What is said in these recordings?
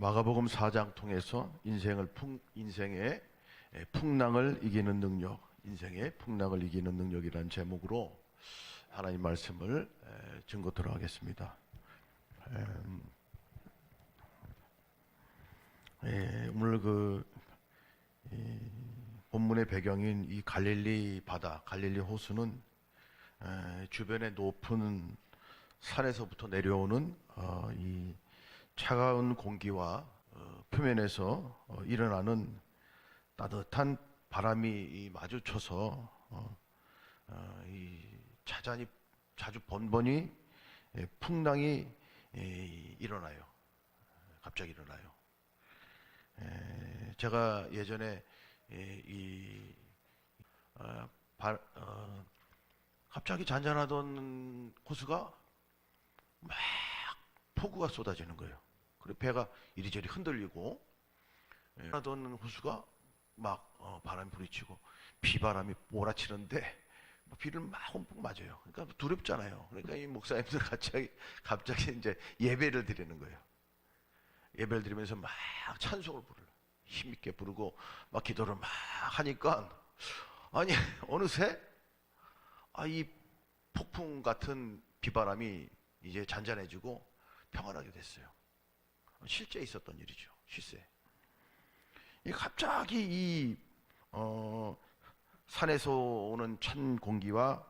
마가복음 4장 통해서 인생을 풍, 인생의 에, 풍랑을 이기는 능력, 인생의 풍랑을 이기는 능력이라는 제목으로 하나님 말씀을 에, 증거토록 하겠습니다. 음, 에, 오늘 그 이, 본문의 배경인 이 갈릴리 바다, 갈릴리 호수는 에, 주변의 높은 산에서부터 내려오는 어, 이 차가운 공기와 어, 표면에서 어, 일어나는 따뜻한 바람이 이 마주쳐서 어, 어, 이 자잔이 자주 번번이 예, 풍랑이 예, 일어나요. 갑자기 일어나요. 에, 제가 예전에 예, 이 갑자기 잔잔하던 호수가 막 폭우가 쏟아지는 거예요. 그리고 배가 이리저리 흔들리고 예, 하던 호수가 막 어, 바람이 부딪히고 비바람이 몰아치는데 뭐 비를 막 홈폭 맞아요. 그러니까 두렵잖아요. 그러니까 이 목사님들 갑자기 갑자기 이제 예배를 드리는 거예요. 예배를 드리면서 막 찬송을 부르요 힘있게 부르고 막 기도를 막 하니까 아니 어느새 아 이 폭풍 같은 비바람이 이제 잔잔해지고 평안하게 됐어요. 실제 있었던 일이죠. 이 갑자기 이 어, 산에서 오는 찬 공기와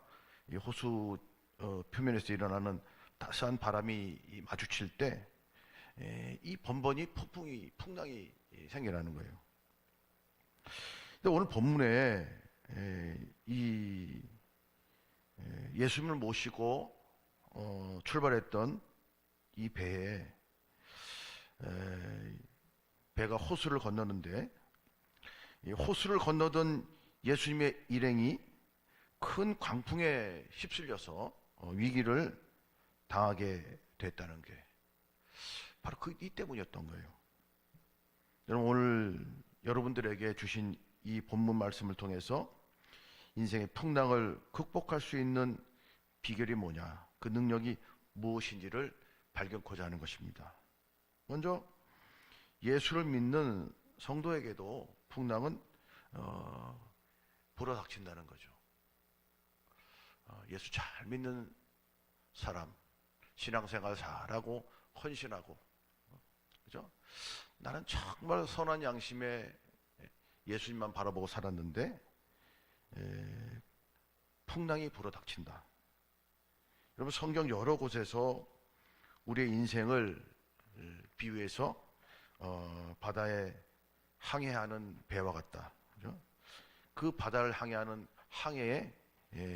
이 호수 어, 표면에서 일어나는 따스한 바람이 이 마주칠 때 이 번번이 폭풍이 풍랑이 생겨나는 거예요. 근데 오늘 본문에 에, 이 에, 예수님을 모시고 어, 출발했던 이 배에 에, 배가 호수를 건너는데 이 호수를 건너던 예수님의 일행이 큰 광풍에 휩쓸려서 어, 위기를 당하게 됐다는 게 바로 그 이 때문이었던 거예요. 여러분 오늘 여러분들에게 주신 이 본문 말씀을 통해서 인생의 풍랑을 극복할 수 있는 비결이 뭐냐, 그 능력이 무엇인지를 발견코자 하는 것입니다. 먼저 예수를 믿는 성도에게도 풍랑은 어, 불어닥친다는 거죠. 어, 예수 잘 믿는 사람, 신앙생활 잘하고 헌신하고, 어, 그죠? 나는 정말 선한 양심에 예수님만 바라보고 살았는데 에, 풍랑이 불어닥친다. 여러분 성경 여러 곳에서 우리의 인생을 비유해서 어, 바다에 항해하는 배와 같다. 그죠? 그 바다를 항해하는 항해에 예,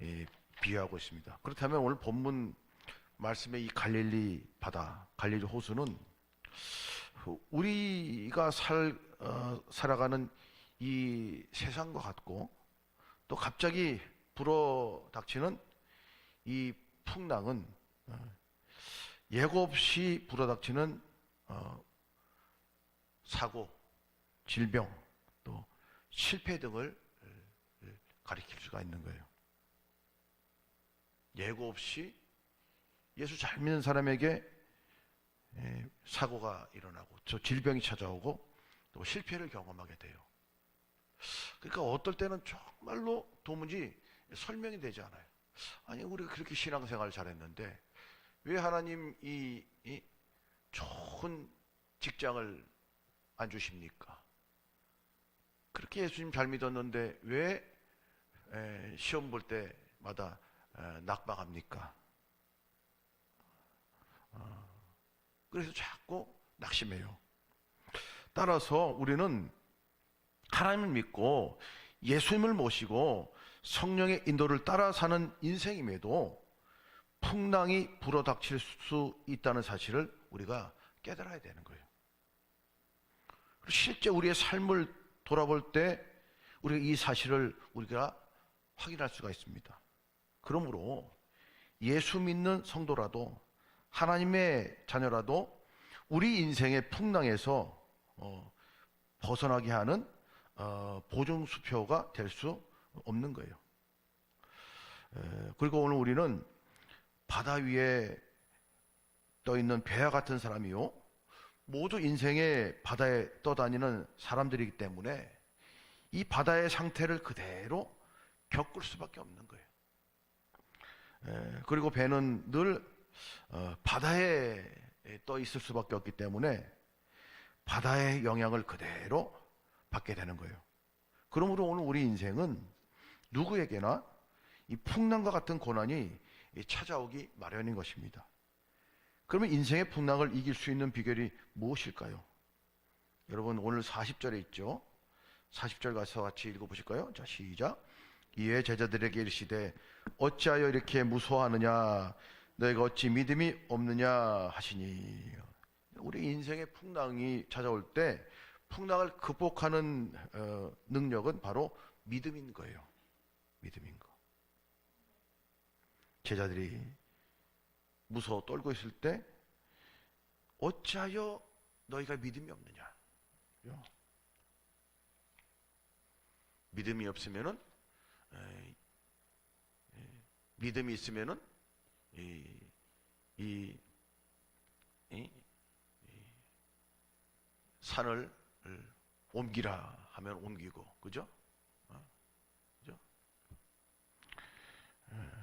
예, 비유하고 있습니다. 그렇다면 오늘 본문 말씀의 이 갈릴리 바다, 갈릴리 호수는 우리가 살, 어, 살아가는 이 세상과 같고 또 갑자기 불어 닥치는 이 풍랑은 어, 예고 없이 불어닥치는 어, 사고, 질병, 또 실패 등을 어, 가리킬 수가 있는 거예요. 예고 없이 예수 잘 믿는 사람에게 예, 사고가 일어나고 저 질병이 찾아오고 또 실패를 경험하게 돼요. 그러니까 어떨 때는 정말로 도무지 설명이 되지 않아요. 아니 우리가 그렇게 신앙생활 잘했는데 왜 하나님 이, 이 좋은 직장을 안 주십니까? 그렇게 예수님 잘 믿었는데 왜 에, 시험 볼 때마다 에, 낙방합니까? 어, 그래서 자꾸 낙심해요. 따라서 우리는 하나님을 믿고 예수님을 모시고 성령의 인도를 따라 사는 인생임에도 풍랑이 불어닥칠 수 있다는 사실을 우리가 깨달아야 되는 거예요. 실제 우리의 삶을 돌아볼 때 우리가 이 사실을 우리가 확인할 수가 있습니다. 그러므로 예수 믿는 성도라도 하나님의 자녀라도 우리 인생의 풍랑에서 어, 벗어나게 하는 어, 보증 수표가 될 수 없는 거예요. 에, 그리고 오늘 우리는 바다 위에 떠 있는 배와 같은 사람이요. 모두 인생의 바다에 떠다니는 사람들이기 때문에 이 바다의 상태를 그대로 겪을 수밖에 없는 거예요. 에, 그리고 배는 늘 어, 바다에 떠 있을 수밖에 없기 때문에 바다의 영향을 그대로 받게 되는 거예요. 그러므로 오늘 우리 인생은 누구에게나 이 풍랑과 같은 고난이 찾아오기 마련인 것입니다. 그러면 인생의 풍랑을 이길 수 있는 비결이 무엇일까요? 여러분 오늘 40절에 있죠. 40절 가서 같이 읽어보실까요? 자 시작. 이에 제자들에게 이르시되 어찌하여 이렇게 무서워하느냐 너희가 어찌 믿음이 없느냐 하시니 우리 인생의 풍랑이 찾아올 때 풍랑을 극복하는 어, 능력은 바로 믿음인 거예요. 믿음인 거. 제자들이 무서워 떨고 있을 때 어찌하여 너희가 믿음이 없느냐? 요. 믿음이 없으면은 에, 에, 믿음이 있으면은 이, 이, 이, 이 산을 옮기라 하면 옮기고 그죠? 어? 그죠? 에.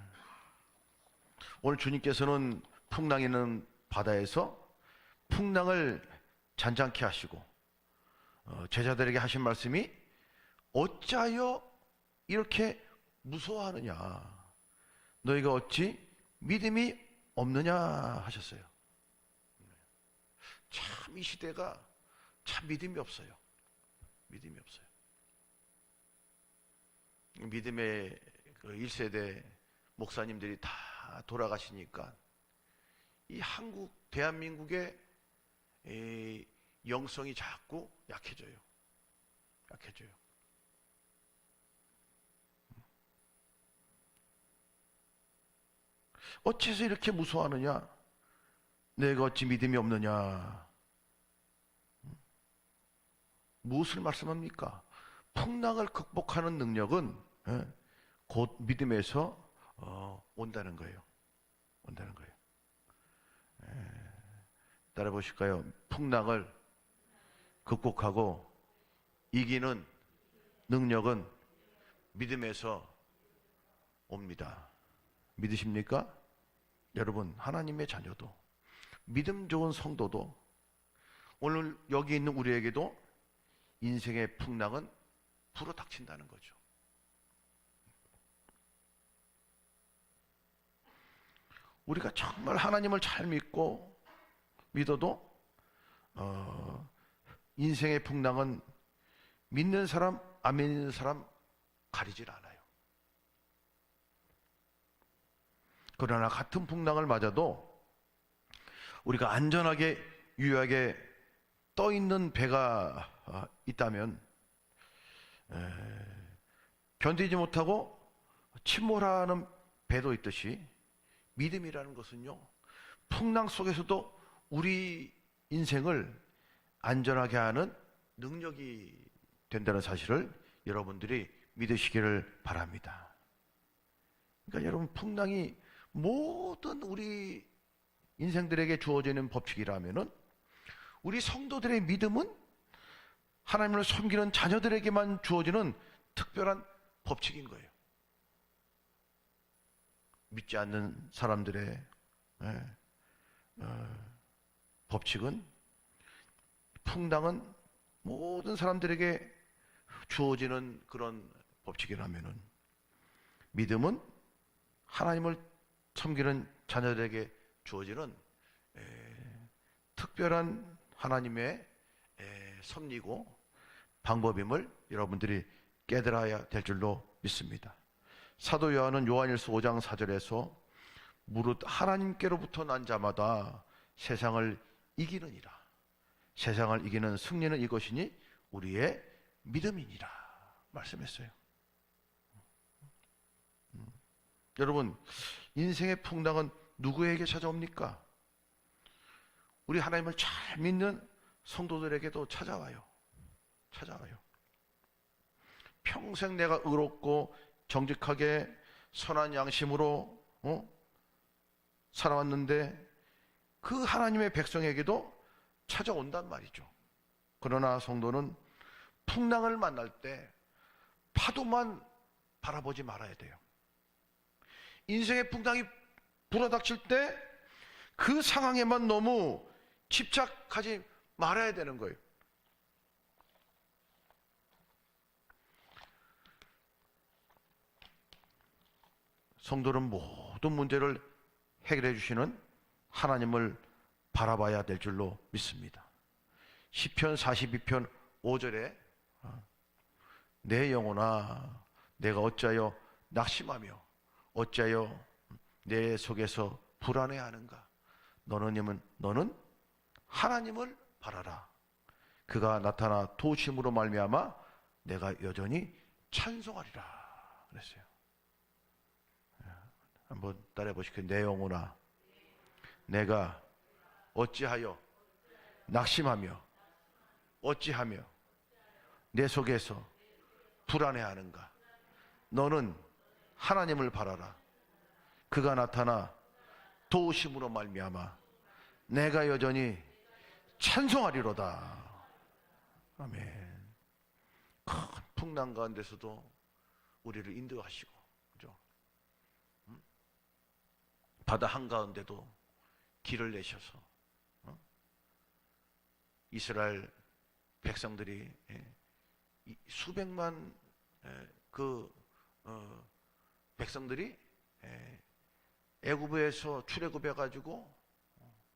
오늘 주님께서는 풍랑 있는 바다에서 풍랑을 잔잔케 하시고 어, 제자들에게 하신 말씀이 어찌하여 이렇게 무서워하느냐? 너희가 어찌 믿음이 없느냐? 하셨어요. 참 이 시대가 참 믿음이 없어요. 믿음이 없어요. 믿음의 그 1세대 목사님들이 다 돌아가시니까 이 한국 대한민국의 이 영성이 자꾸 약해져요. 약해져요. 어째서 이렇게 무서워하느냐? 내가 어찌 믿음이 없느냐? 무엇을 말씀합니까? 풍랑을 극복하는 능력은 예, 곧 믿음에서 어, 온다는 거예요. 온다는 거예요. 예, 따라 보실까요? 풍랑을 극복하고 이기는 능력은 믿음에서 옵니다. 믿으십니까? 여러분, 하나님의 자녀도, 믿음 좋은 성도도, 오늘 여기 있는 우리에게도 인생의 풍랑은 불어 닥친다는 거죠. 우리가 정말 하나님을 잘 믿고 믿어도 어, 인생의 풍랑은 믿는 사람, 안 믿는 사람 가리질 않아요. 그러나 같은 풍랑을 맞아도 우리가 안전하게 유효하게 떠 있는 배가 어, 있다면 에, 견디지 못하고 침몰하는 배도 있듯이 믿음이라는 것은요 풍랑 속에서도 우리 인생을 안전하게 하는 능력이 된다는 사실을 여러분들이 믿으시기를 바랍니다. 그러니까 여러분 풍랑이 모든 우리 인생들에게 주어지는 법칙이라면은 우리 성도들의 믿음은 하나님을 섬기는 자녀들에게만 주어지는 특별한 법칙인 거예요. 믿지 않는 사람들의 예, 어, 법칙은 풍당은 모든 사람들에게 주어지는 그런 법칙이라면은 믿음은 하나님을 섬기는 자녀들에게 주어지는 에, 특별한 하나님의 에, 섭리고 방법임을 여러분들이 깨달아야 될 줄로 믿습니다. 사도 요한은 요한일서 5장 4절에서 무릇 하나님께로부터 난 자마다 세상을 이기느니라. 세상을 이기는 승리는 이것이니 우리의 믿음이니라 말씀했어요. 음. 여러분 인생의 풍랑은 누구에게 찾아옵니까? 우리 하나님을 잘 믿는 성도들에게도 찾아와요. 찾아와요. 평생 내가 의롭고 정직하게 선한 양심으로 어? 살아왔는데 그 하나님의 백성에게도 찾아온단 말이죠. 그러나 성도는 풍랑을 만날 때 파도만 바라보지 말아야 돼요. 인생의 풍랑이 불어닥칠 때 그 상황에만 너무 집착하지 말아야 되는 거예요. 성도는 모든 문제를 해결해 주시는 하나님을 바라봐야 될 줄로 믿습니다. 시편 42편 5절에 내 영혼아 내가 어찌하여 낙심하며 어찌하여 내 속에서 불안해하는가 너는 너는 하나님을 바라라 그가 나타나 도심으로 말미암아 내가 여전히 찬송하리라 그랬어요. 한번 따라해 보시죠. 내 영혼아 내가 어찌하여 낙심하며 어찌하며 내 속에서 불안해하는가? 너는 하나님을 바라라. 그가 나타나 도우심으로 말미암아 내가 여전히 찬송하리로다. 아멘. 큰 풍랑 가운데서도 우리를 인도하시고 그죠 음? 바다 한가운데도 길을 내셔서 어? 이스라엘 백성들이 예, 이 수백만 예, 그 어, 백성들이 예, 애굽에서 출애굽해 가지고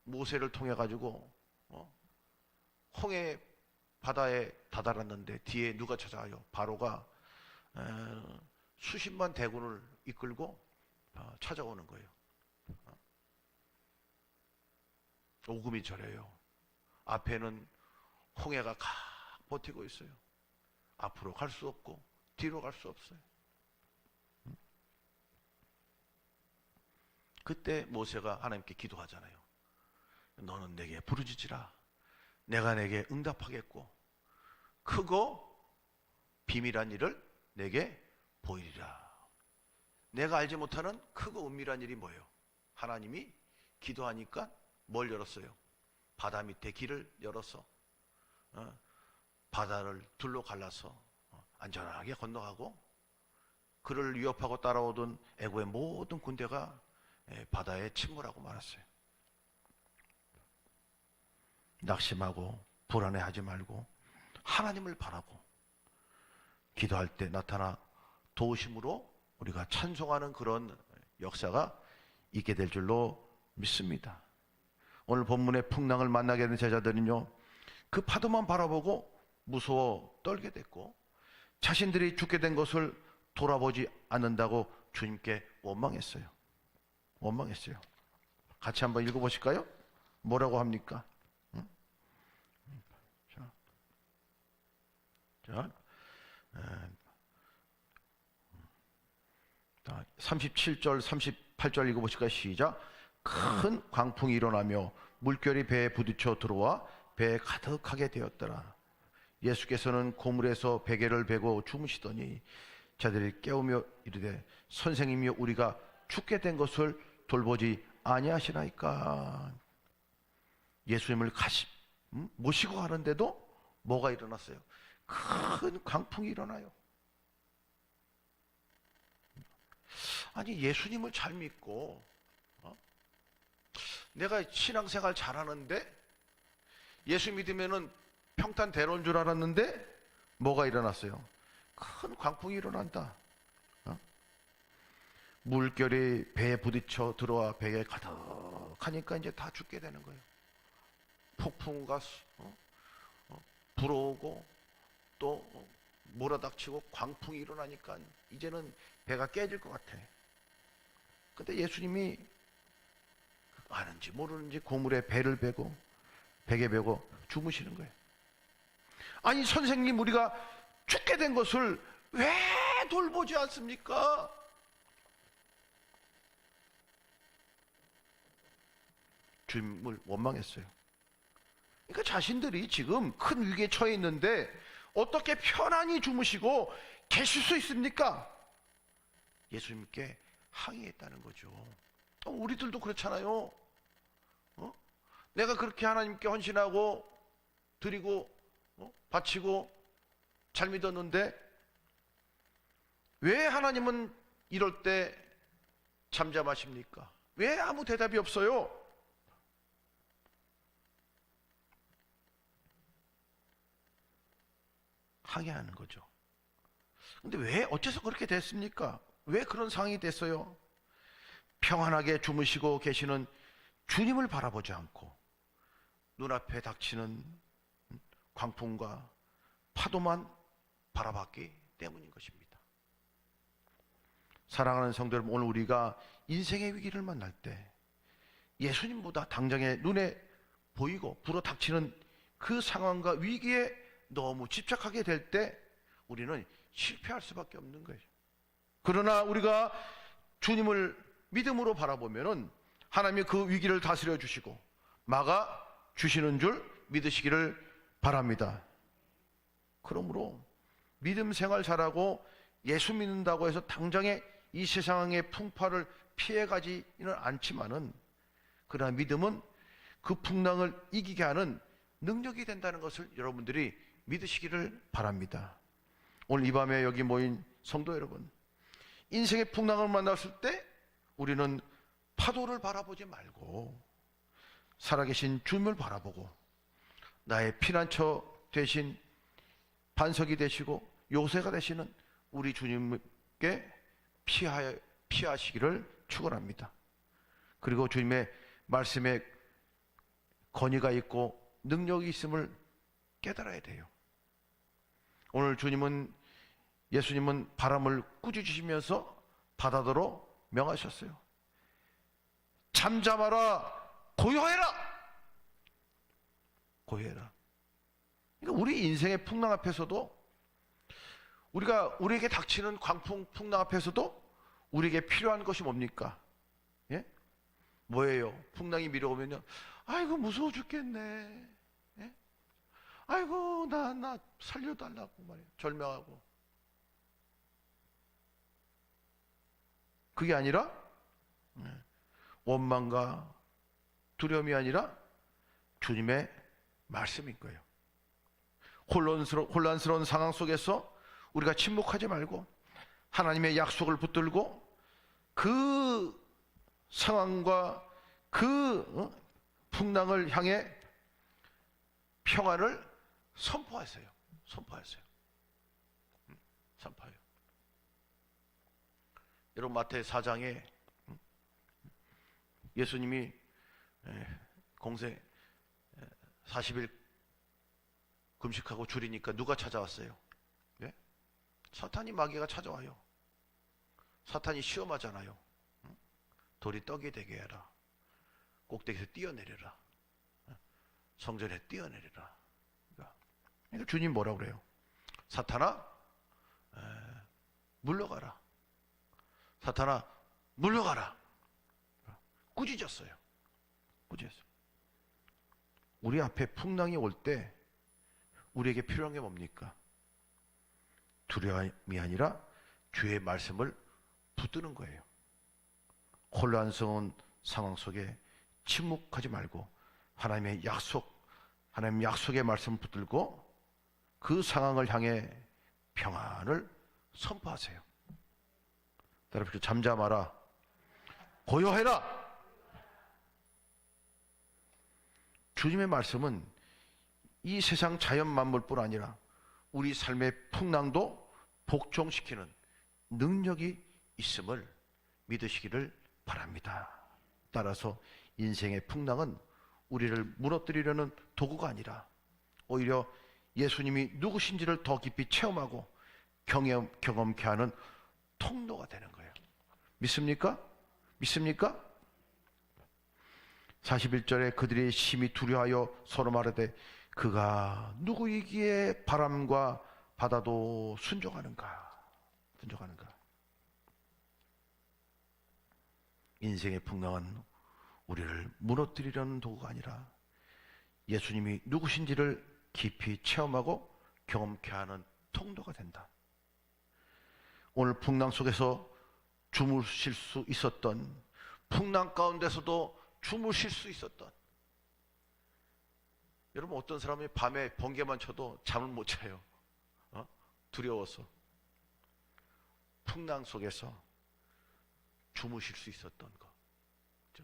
모세를 통해 가지고 어, 홍해 바다에 다다랐는데 뒤에 누가 찾아와요? 바로가 어, 수십만 대군을 이끌고 어, 찾아오는 거예요. 어. 오금이 저려요. 앞에는 홍해가 각 버티고 있어요. 앞으로 갈 수 없고 뒤로 갈 수 없어요. 음? 그때 모세가 하나님께 기도하잖아요. 너는 내게 부르짖으라. 내가 내게 응답하겠고 크고 비밀한 일을 내게 보이리라. 내가 알지 못하는 크고 은밀한 일이 뭐예요? 하나님이 기도하니까 뭘 열었어요? 바다 밑에 길을 열어서 어, 바다를 둘로 갈라서 어, 안전하게 건너가고 그를 위협하고 따라오던 애고의 모든 군대가 예, 바다에 침몰하고 말았어요. 낙심하고 불안해하지 말고 하나님을 바라고 기도할 때 나타나 도우심으로 우리가 찬송하는 그런 역사가 있게 될 줄로 믿습니다. 오늘 본문의 풍랑을 만나게 된 제자들은요, 그 파도만 바라보고 무서워 떨게 됐고, 자신들이 죽게 된 것을 돌아보지 않는다고 주님께 원망했어요. 원망했어요. 같이 한번 읽어보실까요? 뭐라고 합니까? 응? 자, 자, 자, 37절, 38절 읽어보실까요? 시작. 큰 광풍이 일어나며 물결이 배에 부딪혀 들어와 배에 가득하게 되었더라. 예수께서는 고물에서 베개를 베고 주무시더니 자들이 깨우며 이르되 선생님이여 우리가 죽게 된 것을 돌보지 아니하시나이까. 예수님을 가시 음? 모시고 가는데도 뭐가 일어났어요? 큰 광풍이 일어나요. 아니 예수님을 잘 믿고 어? 내가 신앙생활 잘하는데 예수 믿으면은 평탄 대로인 줄 알았는데 뭐가 일어났어요? 큰 광풍이 일어난다. 어? 물결이 배에 부딪혀 들어와 배에 가득하니까 이제 다 죽게 되는 거예요. 폭풍과 어? 어? 불어오고 또 몰아닥치고 광풍이 일어나니까 이제는 배가 깨질 것 같아. 근데 예수님이 아는지 모르는지 고물에 배를 베고 베개 베고 주무시는 거예요. 아니 선생님 우리가 죽게 된 것을 왜 돌보지 않습니까? 주님을 원망했어요. 그러니까 자신들이 지금 큰 위기에 처해 있는데 어떻게 편안히 주무시고 계실 수 있습니까? 예수님께 항의했다는 거죠. 어, 우리들도 그렇잖아요. 어? 내가 그렇게 하나님께 헌신하고 드리고 어? 바치고 잘 믿었는데 왜 하나님은 이럴 때 잠잠하십니까? 왜 아무 대답이 없어요? 항해하는 거죠. 근데 왜 어째서 그렇게 됐습니까? 왜 그런 상황이 됐어요? 평안하게 주무시고 계시는 주님을 바라보지 않고 눈앞에 닥치는 광풍과 파도만 바라봤기 때문인 것입니다. 사랑하는 성도 여러분, 오늘 우리가 인생의 위기를 만날 때 예수님보다 당장에 눈에 보이고 불어 닥치는 그 상황과 위기에 너무 집착하게 될 때 우리는 실패할 수밖에 없는 거예요. 그러나 우리가 주님을 믿음으로 바라보면은 하나님이 그 위기를 다스려 주시고 막아 주시는 줄 믿으시기를 바랍니다. 그러므로 믿음 생활 잘하고 예수 믿는다고 해서 당장에 이 세상의 풍파를 피해가지는 않지만은 그러나 믿음은 그 풍랑을 이기게 하는 능력이 된다는 것을 여러분들이 믿으시기를 바랍니다. 오늘 이 밤에 여기 모인 성도 여러분, 인생의 풍랑을 만났을 때 우리는 파도를 바라보지 말고 살아계신 주님을 바라보고 나의 피난처 대신 반석이 되시고 요새가 되시는 우리 주님께 피하, 피하시기를 축원합니다. 그리고 주님의 말씀에 건의가 있고 능력이 있음을 깨달아야 돼요. 오늘 주님은 예수님은 바람을 꾸짖으시면서 바다더러 명하셨어요. 잠잠하라 고요해라 고요해라. 그러니까 우리 인생의 풍랑 앞에서도 우리가 우리에게 닥치는 광풍 풍랑 앞에서도 우리에게 필요한 것이 뭡니까? 예? 뭐예요? 풍랑이 밀어오면요. 아이고 무서워 죽겠네. 예? 아이고 나나 살려달라고 말이에요. 절명하고. 그게 아니라 예. 원망과 두려움이 아니라 주님의 말씀인 거예요. 혼란스러, 혼란스러운 상황 속에서 우리가 침묵하지 말고 하나님의 약속을 붙들고 그 상황과 그 어? 풍랑을 향해 평안을 선포하세요. 선포하세요. 음, 선포해요. 여러분 마태 4장에 예수님이 공세 40일 금식하고 줄이니까 누가 찾아왔어요? 예? 사탄이 마귀가 찾아와요. 사탄이 시험하잖아요. 응? 돌이 떡이 되게 해라. 꼭대기에서 뛰어내려라. 성전에 뛰어내려라. 그러니까 주님 뭐라 그래요? 사탄아, 에, 물러가라. 사탄아, 물러가라. 꾸짖었어요. 꾸짖었어요. 우리 앞에 풍랑이 올 때 우리에게 필요한 게 뭡니까? 두려움이 아니라 주의 말씀을 붙드는 거예요. 혼란스러운 상황 속에 침묵하지 말고 하나님의 약속, 하나님 약속의 말씀을 붙들고 그 상황을 향해 평안을 선포하세요. 여러분 잠잠하라. 고요해라. 주님의 말씀은 이 세상 자연 만물뿐 아니라 우리 삶의 풍랑도 복종시키는 능력이 있음을 믿으시기를 바랍니다. 따라서 인생의 풍랑은 우리를 무너뜨리려는 도구가 아니라 오히려 예수님이 누구신지를 더 깊이 체험하고 경험, 경험케 하는 통로가 되는 거예요. 믿습니까? 믿습니까? 41절에 그들이 심히 두려하여 서로 말하되 그가 누구이기에 바람과 바다도 순종하는가? 순종하는가? 인생의 풍랑은 우리를 무너뜨리려는 도구가 아니라 예수님이 누구신지를 깊이 체험하고 경험케 하는 통로가 된다. 오늘 풍랑 속에서 주무실 수 있었던 풍랑 가운데서도 주무실 수 있었던 여러분 어떤 사람이 밤에 번개만 쳐도 잠을 못 자요. 어? 두려워서 풍랑 속에서 주무실 수 있었던 거. 그죠?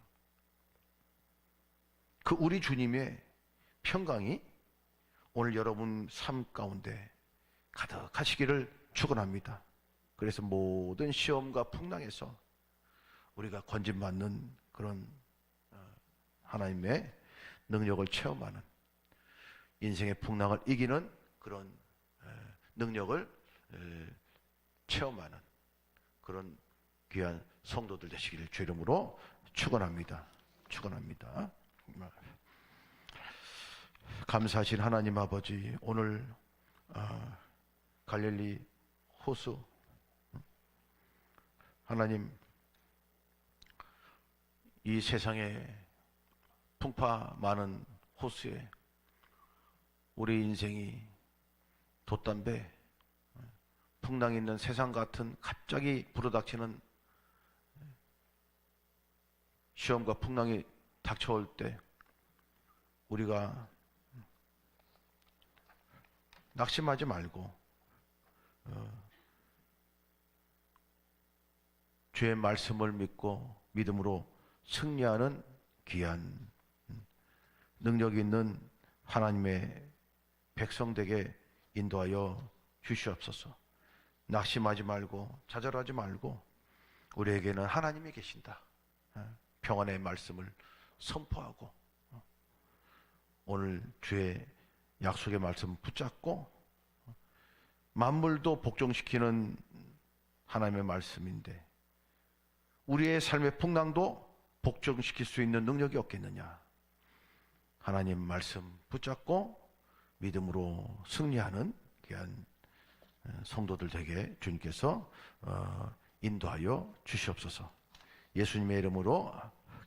그 우리 주님의 평강이 오늘 여러분 삶 가운데 가득하시기를 축원합니다. 그래서 모든 시험과 풍랑에서 우리가 건진받는 그런 어, 하나님의 능력을 체험하는 인생의 풍랑을 이기는 그런 에, 능력을 에, 체험하는 그런 귀한 성도들 되시기를 주 이름으로 축원합니다. 축원합니다. 감사하신 하나님 아버지 오늘 아, 갈릴리 호수 하나님 이 세상에 풍파 많은 호수에 우리 인생이 돛담배 풍랑 있는 세상 같은 갑자기 불어닥치는 시험과 풍랑이 닥쳐올 때 우리가 낙심하지 말고 어, 주의 말씀을 믿고 믿음으로 승리하는 귀한 음, 능력 있는 하나님의 백성되게 인도하여 주시옵소서. 낙심하지 말고 좌절하지 말고 우리에게는 하나님이 계신다. 어, 평안의 말씀을 선포하고 어, 오늘 주의 약속의 말씀 붙잡고 어, 만물도 복종시키는 하나님의 말씀인데 우리의 삶의 풍랑도 복종시킬 수 있는 능력이 없겠느냐? 하나님 말씀 붙잡고 믿음으로 승리하는 귀한 어, 성도들 되게 주님께서 어, 인도하여 주시옵소서. 예수님의 이름으로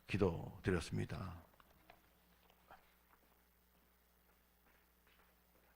기도드렸습니다.